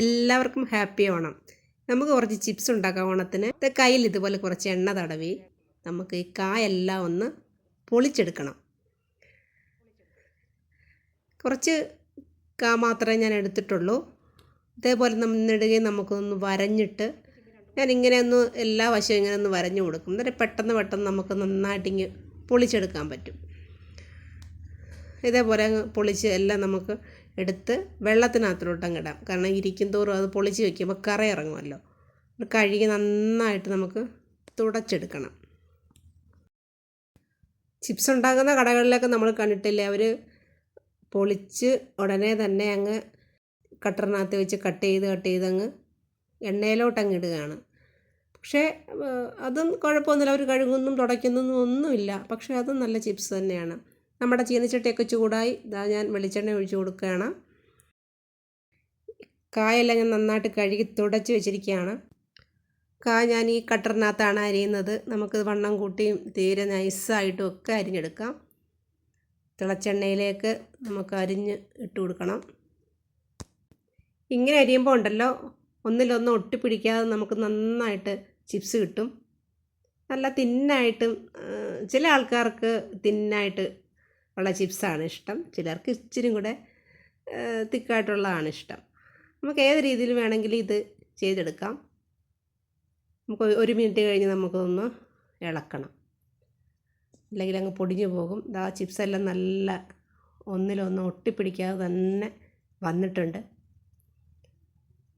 എല്ലാവർക്കും ഹാപ്പി ഓണം നമുക്ക് കുറച്ച് ചിപ്സ് ഉണ്ടാക്കാം ഓണത്തിന്. കയ്യിൽ ഇതുപോലെ കുറച്ച് എണ്ണ തടവി നമുക്ക് ഈ കായെല്ലാം ഒന്ന് പൊളിച്ചെടുക്കണം. കുറച്ച് കാ മാത്രമേ ഞാൻ എടുത്തിട്ടുള്ളൂ. ഇതേപോലെ നിന്നിടുകയും നമുക്കൊന്ന് വരഞ്ഞിട്ട് ഞാൻ ഇങ്ങനെ ഒന്ന് എല്ലാ വശവും ഇങ്ങനെ ഒന്ന് വരഞ്ഞു കൊടുക്കും. എന്നിട്ട് പെട്ടെന്ന് പെട്ടെന്ന് നമുക്ക് നന്നായിട്ട് ഇങ്ങ് പൊളിച്ചെടുക്കാൻ പറ്റും. ഇതേപോലെ പൊളിച്ച് എല്ലാം നമുക്ക് എടുത്ത് വെള്ളത്തിനകത്തിലോട്ടങ്ങ് ഇടാം. കാരണം ഇരിക്കും തോറും അത് പൊളിച്ച് വയ്ക്കുമ്പോൾ കറ ഇറങ്ങുമല്ലോ. കഴുകി നന്നായിട്ട് നമുക്ക് തുടച്ചെടുക്കണം. ചിപ്സ് ഉണ്ടാക്കുന്ന കടകളിലൊക്കെ നമ്മൾ കണ്ടിട്ടില്ലേ? അവർ പൊളിച്ച് ഉടനെ തന്നെ അങ്ങ് കട്ടറിനകത്ത് വെച്ച് കട്ട് ചെയ്ത് കട്ട് ചെയ്ത് അങ്ങ് എണ്ണയിലോട്ടങ്ങ് ഇടുകയാണ്. പക്ഷേ അതും കുഴപ്പമൊന്നുമില്ല. അവർ കഴുകുന്നതും തുടയ്ക്കുന്നതും ഒന്നുമില്ല. പക്ഷേ അതും നല്ല ചിപ്സ് തന്നെയാണ്. നമ്മുടെ ചീനച്ചട്ടിയൊക്കെ ചൂടായി. ഇതാ ഞാൻ വെളിച്ചെണ്ണ ഒഴിച്ച് കൊടുക്കുകയാണ്. കായെല്ലാം ഞാൻ നന്നായിട്ട് കഴുകി തുടച്ച് വെച്ചിരിക്കുകയാണ്. കായ ഞാൻ ഈ കട്ടറിനകത്താണ് അരിയുന്നത്. നമുക്ക് വണ്ണം കൂട്ടിയും തീരെ നൈസായിട്ടും ഒക്കെ അരിഞ്ഞെടുക്കാം. തിളച്ചെണ്ണയിലേക്ക് നമുക്ക് അരിഞ്ഞ് ഇട്ട് കൊടുക്കണം. ഇങ്ങനെ അരിയുമ്പോൾ ഉണ്ടല്ലോ ഒന്നിലൊന്ന് ഒട്ടിപ്പിടിക്കാതെ നമുക്ക് നന്നായിട്ട് ചിപ്സ് കിട്ടും. നല്ല തിന്നായിട്ടും ചില ആൾക്കാർക്ക് തിന്നായിട്ട് ഉള്ള ചിപ്സാണ് ഇഷ്ടം. ചിലർക്ക് ഇച്ചിരി കൂടെ തിക്കായിട്ടുള്ളതാണ് ഇഷ്ടം. നമുക്ക് ഏത് രീതിയിൽ വേണമെങ്കിലും ഇത് ചെയ്തെടുക്കാം. നമുക്ക് ഒരു മിനിറ്റ് കഴിഞ്ഞ് നമുക്കൊന്ന് ഇളക്കണം. അല്ലെങ്കിൽ അങ്ങ് പൊടിഞ്ഞു പോകും. ഇതാ ചിപ്സെല്ലാം നല്ല ഒന്നിലൊന്ന് ഒട്ടിപ്പിടിക്കാതെ തന്നെ വന്നിട്ടുണ്ട്.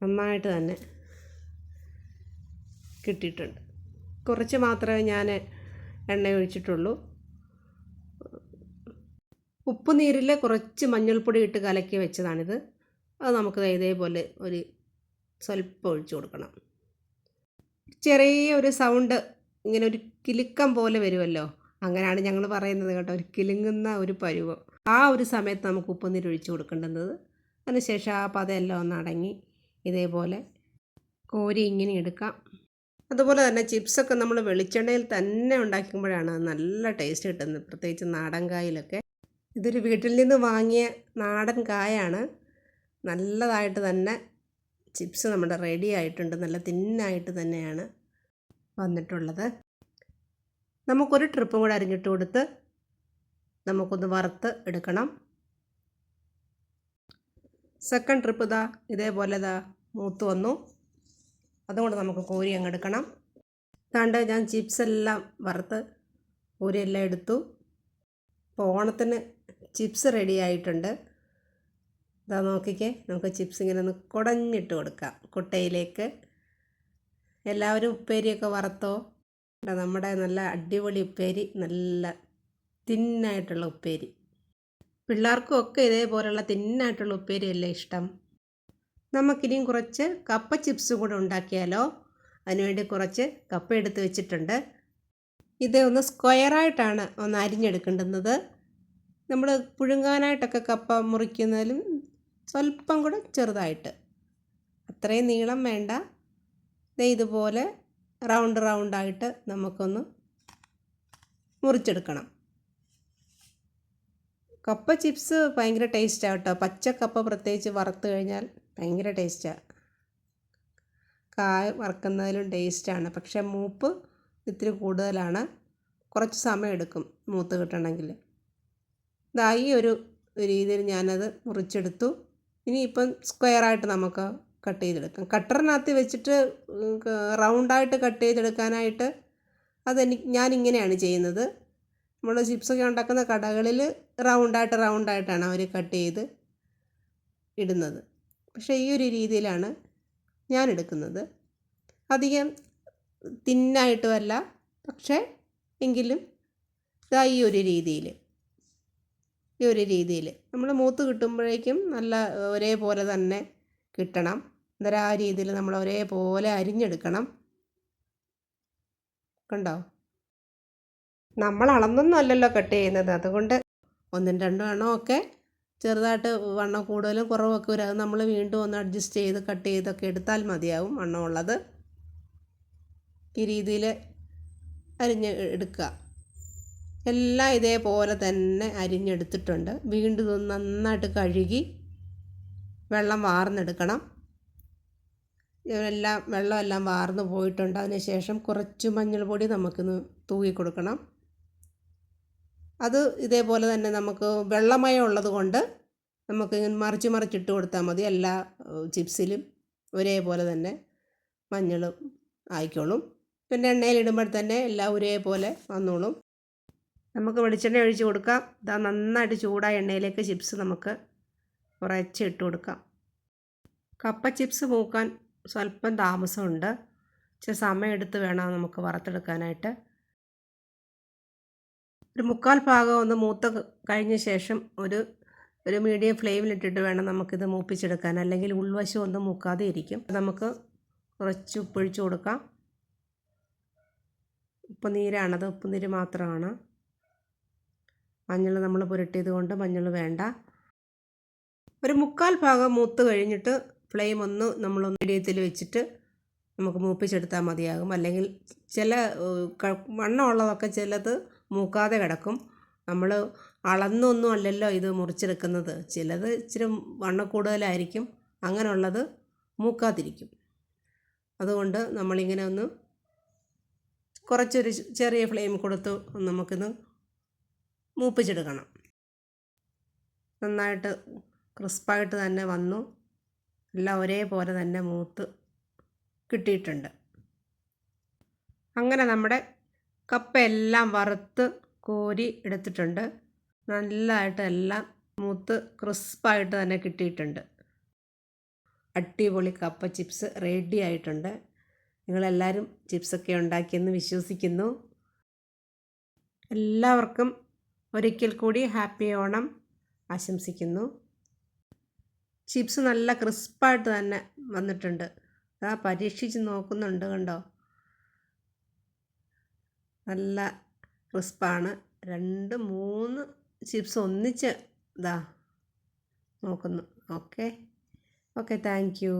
നന്നായിട്ട് തന്നെ കിട്ടിയിട്ടുണ്ട്. കുറച്ച് മാത്രമേ ഞാൻ എണ്ണ ഒഴിച്ചിട്ടുള്ളൂ. ഉപ്പ് നീരിൽ കുറച്ച് മഞ്ഞൾപ്പൊടി ഇട്ട് കലക്കി വെച്ചതാണിത്. അത് നമുക്ക് ഇതേപോലെ ഒരു സ്വല്പം ഒഴിച്ചു കൊടുക്കണം. ചെറിയ ഒരു സൗണ്ട് ഇങ്ങനെ ഒരു കിലുക്കം പോലെ വരുമല്ലോ? അങ്ങനെയാണ് ഞങ്ങൾ പറയുന്നത് കേട്ടോ ഒരു കിലുങ്ങുന്ന ഒരു പരുവം. ആ ഒരു സമയത്ത് നമുക്ക് ഉപ്പുനീര് ഒഴിച്ചു കൊടുക്കേണ്ടത്. അതിനുശേഷം ആ പതയെല്ലാം ഒന്ന് അടങ്ങി ഇതേപോലെ കോരി ഇങ്ങനെ എടുക്കാം. അതുപോലെ തന്നെ ചിപ്സൊക്കെ നമ്മൾ വെളിച്ചെണ്ണയിൽ തന്നെ ഉണ്ടാക്കുമ്പോഴാണ് നല്ല ടേസ്റ്റ് കിട്ടുന്നത് പ്രത്യേകിച്ച് നാടൻ കായിലൊക്കെ. ഇതൊരു വീട്ടിൽ നിന്ന് വാങ്ങിയ നാടൻ കായാണ്. നല്ലതായിട്ട് തന്നെ ചിപ്സ് നമ്മുടെ റെഡി ആയിട്ടുണ്ട്. നല്ല തിന്നായിട്ട് തന്നെയാണ് വന്നിട്ടുള്ളത്. നമുക്കൊരു ട്രിപ്പും കൂടെ അരിഞ്ഞിട്ട് കൊടുത്ത് നമുക്കൊന്ന് വറുത്ത് എടുക്കണം. സെക്കൻഡ് ട്രിപ്പ് ഇതാ ഇതേപോലെ ഇതാ മൂത്ത് വന്നു. അതുകൊണ്ട് നമുക്ക് കോരി അങ്ങ് എടുക്കണം. താണ്ട് ഞാൻ ചിപ്സ് എല്ലാം വറുത്ത് കോരിയെല്ലാം എടുത്തു. അപ്പോൾ ഓണത്തിന് ചിപ്സ് റെഡി ആയിട്ടുണ്ട്. ഇതാ നോക്കിക്കേ നമുക്ക് ചിപ്സ് ഇങ്ങനെ ഒന്ന് കുടഞ്ഞിട്ട് കൊടുക്കാം. കുട്ടയിലേക്ക്. എല്ലാവരും ഉപ്പേരിയൊക്കെ വറുത്തോ? നമ്മുടെ നല്ല അടിപൊളി ഉപ്പേരി നല്ല തിന്നായിട്ടുള്ള ഉപ്പേരി. പിള്ളേർക്കും ഒക്കെ ഇതേപോലെയുള്ള തിന്നായിട്ടുള്ള ഉപ്പേരിയല്ലേ ഇഷ്ടം? നമുക്കിനിയും കുറച്ച് കപ്പ ചിപ്സ് കൂടെ ഉണ്ടാക്കിയാലോ? അതിനുവേണ്ടി കുറച്ച് കപ്പ എടുത്ത് വെച്ചിട്ടുണ്ട്. ഇത് ഒന്ന് സ്ക്വയറായിട്ടാണ് ഒന്ന് അരിഞ്ഞെടുക്കേണ്ടുന്നത്. നമ്മൾ പുഴുങ്ങാനായിട്ടൊക്കെ കപ്പ മുറിക്കുന്നതിലും സ്വല്പം കൂടെ ചെറുതായിട്ട്. അത്രയും നീളം വേണ്ട. ഇതുപോലെ റൗണ്ട് റൗണ്ടായിട്ട് നമുക്കൊന്ന് മുറിച്ചെടുക്കണം. കപ്പ ചിപ്സ് ഭയങ്കര ടേസ്റ്റാണ് കേട്ടോ. പച്ച കപ്പ പ്രത്യേകിച്ച് വറുത്ത് കഴിഞ്ഞാൽ ഭയങ്കര ടേസ്റ്റാണ് കായ വറുക്കുന്നതിലും ടേസ്റ്റാണ്. പക്ഷേ മൂപ്പ് ഇത്തിരി കൂടുതലാണ്. കുറച്ച് സമയം എടുക്കും മൂത്ത് കിട്ടണമെങ്കിൽ. ഇതാ ഈ ഒരു രീതിയിൽ ഞാനത് മുറിച്ചെടുത്തു. ഇനിയിപ്പം സ്ക്വയറായിട്ട് നമുക്ക് കട്ട് ചെയ്തെടുക്കാം. കട്ടറിനകത്ത് വെച്ചിട്ട് റൗണ്ടായിട്ട് കട്ട് ചെയ്തെടുക്കാനായിട്ട് അതെനിക്ക് ഞാനിങ്ങനെയാണ് ചെയ്യുന്നത്. നമ്മൾ ചിപ്സൊക്കെ ഉണ്ടാക്കുന്ന കടകളിൽ റൗണ്ടായിട്ട് റൗണ്ടായിട്ടാണ് അവർ കട്ട് ചെയ്ത് ഇടുന്നത്. പക്ഷേ ഈ ഒരു രീതിയിലാണ് ഞാൻ എടുക്കുന്നത്. അധികം തിന്നായിട്ടുമല്ല പക്ഷേ എങ്കിലും ഇതാ ഈ ഒരു രീതിയിൽ. ഈ ഒരു രീതിയിൽ നമ്മൾ മൂത്ത് കിട്ടുമ്പോഴേക്കും നല്ല ഒരേപോലെ തന്നെ കിട്ടണം. അന്നേരം ആ രീതിയിൽ നമ്മൾ ഒരേപോലെ അരിഞ്ഞെടുക്കണം. കണ്ടോ? നമ്മൾ അളന്നൊന്നും അല്ലല്ലോ കട്ട് ചെയ്യുന്നത്. അതുകൊണ്ട് ഒന്നും രണ്ടും എണ്ണം ഒക്കെ ചെറുതായിട്ട് വണ്ണം കൂടുതലും കുറവൊക്കെ വരും. അത് നമ്മൾ വീണ്ടും ഒന്ന് അഡ്ജസ്റ്റ് ചെയ്ത് കട്ട് ചെയ്തൊക്കെ എടുത്താൽ മതിയാവും വണ്ണമുള്ളത്. ഈ രീതിയിൽ അരിഞ്ഞ് എടുക്കുക. എല്ലാം ഇതേപോലെ തന്നെ അരിഞ്ഞെടുത്തിട്ടുണ്ട്. വീണ്ടും ഇതൊന്ന് നന്നായിട്ട് കഴുകി വെള്ളം വാർന്നെടുക്കണം. എല്ലാം വെള്ളമെല്ലാം വാർന്ന് പോയിട്ടുണ്ട്. അതിനുശേഷം കുറച്ച് മഞ്ഞൾപ്പൊടി നമുക്കിന്ന് തൂകി കൊടുക്കണം അത് ഇതേപോലെ തന്നെ നമുക്ക് വെള്ളമയം ഉള്ളത് കൊണ്ട് നമുക്ക് മറിച്ച് മറിച്ചിട്ട് കൊടുത്താൽ മതി. എല്ലാ ചിപ്സിലും ഒരേപോലെ തന്നെ മഞ്ഞൾ ആയിക്കോളും. പിന്നെ എണ്ണയിലിടുമ്പോൾ തന്നെ എല്ലാം ഒരേപോലെ വന്നോളും. നമുക്ക് വെളിച്ചെണ്ണ ഒഴിച്ച് കൊടുക്കാം. ഇതാ നന്നായിട്ട് ചൂടായ എണ്ണയിലേക്ക് ചിപ്സ് നമുക്ക് കുറച്ച് ഇട്ട് കൊടുക്കാം. കപ്പ ചിപ്സ് മൂക്കാൻ സ്വല്പം താമസമുണ്ട്. ഇച്ചിരി സമയം എടുത്ത് വേണം നമുക്ക് വറുത്തെടുക്കാനായിട്ട്. ഒരു മുക്കാൽ ഭാഗം ഒന്ന് മൂത്ത കഴിഞ്ഞ ശേഷം ഒരു ഒരു മീഡിയം ഫ്ലെയിമിലിട്ടിട്ട് വേണം നമുക്കിത് മൂപ്പിച്ചെടുക്കാൻ. അല്ലെങ്കിൽ ഉൾവശം ഒന്നും മൂക്കാതെ ഇരിക്കും. നമുക്ക് കുറച്ച് ഉപ്പൊഴിച്ച് കൊടുക്കാം. ഉപ്പ് നീരാണത്. ഉപ്പ് നീര് മാത്രമാണ്. മഞ്ഞൾ നമ്മൾ പുരട്ടിയത് കൊണ്ട് മഞ്ഞൾ വേണ്ട. ഒരു മുക്കാൽ ഭാഗം മൂത്ത് കഴിഞ്ഞിട്ട് ഫ്ലെയിം ഒന്ന് നമ്മൾ മീഡിയത്തിൽ വെച്ചിട്ട് നമുക്ക് മൂപ്പിച്ചെടുത്താൽ മതിയാകും. അല്ലെങ്കിൽ ചില വണ്ണമുള്ളതൊക്കെ ചിലത് മൂക്കാതെ കിടക്കും. നമ്മൾ അളന്നൊന്നും അല്ലല്ലോ ഇത് മുറിച്ചെടുക്കുന്നത്. ചിലത് ഇച്ചിരി വണ്ണ കൂടുതലായിരിക്കും. അങ്ങനെയുള്ളത് മൂക്കാതിരിക്കും. അതുകൊണ്ട് നമ്മളിങ്ങനെ ഒന്ന് കുറച്ചൊരു ചെറിയ ഫ്ലെയിം കൊടുത്ത് നമുക്കിത് മൂപ്പിച്ചെടുക്കണം. നന്നായിട്ട് ക്രിസ്പായിട്ട് തന്നെ വന്നു. എല്ലാം ഒരേപോലെ തന്നെ മൂത്ത് കിട്ടിയിട്ടുണ്ട്. അങ്ങനെ നമ്മുടെ കപ്പയെല്ലാം വറുത്ത് കോരി എടുത്തിട്ടുണ്ട്. നല്ലതായിട്ട് എല്ലാം മൂത്ത് ക്രിസ്പായിട്ട് തന്നെ കിട്ടിയിട്ടുണ്ട്. അടിപൊളി കപ്പ ചിപ്സ് റെഡി ആയിട്ടുണ്ട്. നിങ്ങളെല്ലാവരും ചിപ്സൊക്കെ ഉണ്ടാക്കിയെന്ന് വിശ്വസിക്കുന്നു. എല്ലാവർക്കും ഒരിക്കൽ കൂടി ഹാപ്പി ഓണം ആശംസിക്കുന്നു. ചിപ്സ് നല്ല ക്രിസ്പായിട്ട് തന്നെ വന്നിട്ടുണ്ട്. അതാ പരീക്ഷിച്ച് നോക്കുന്നുണ്ട് കണ്ടോ? നല്ല ക്രിസ്പാണ്. രണ്ട് മൂന്ന് ചിപ്സ് ഒന്നിച്ച് ഇതാ നോക്കുന്നു. ഓക്കെ. Okay thank you.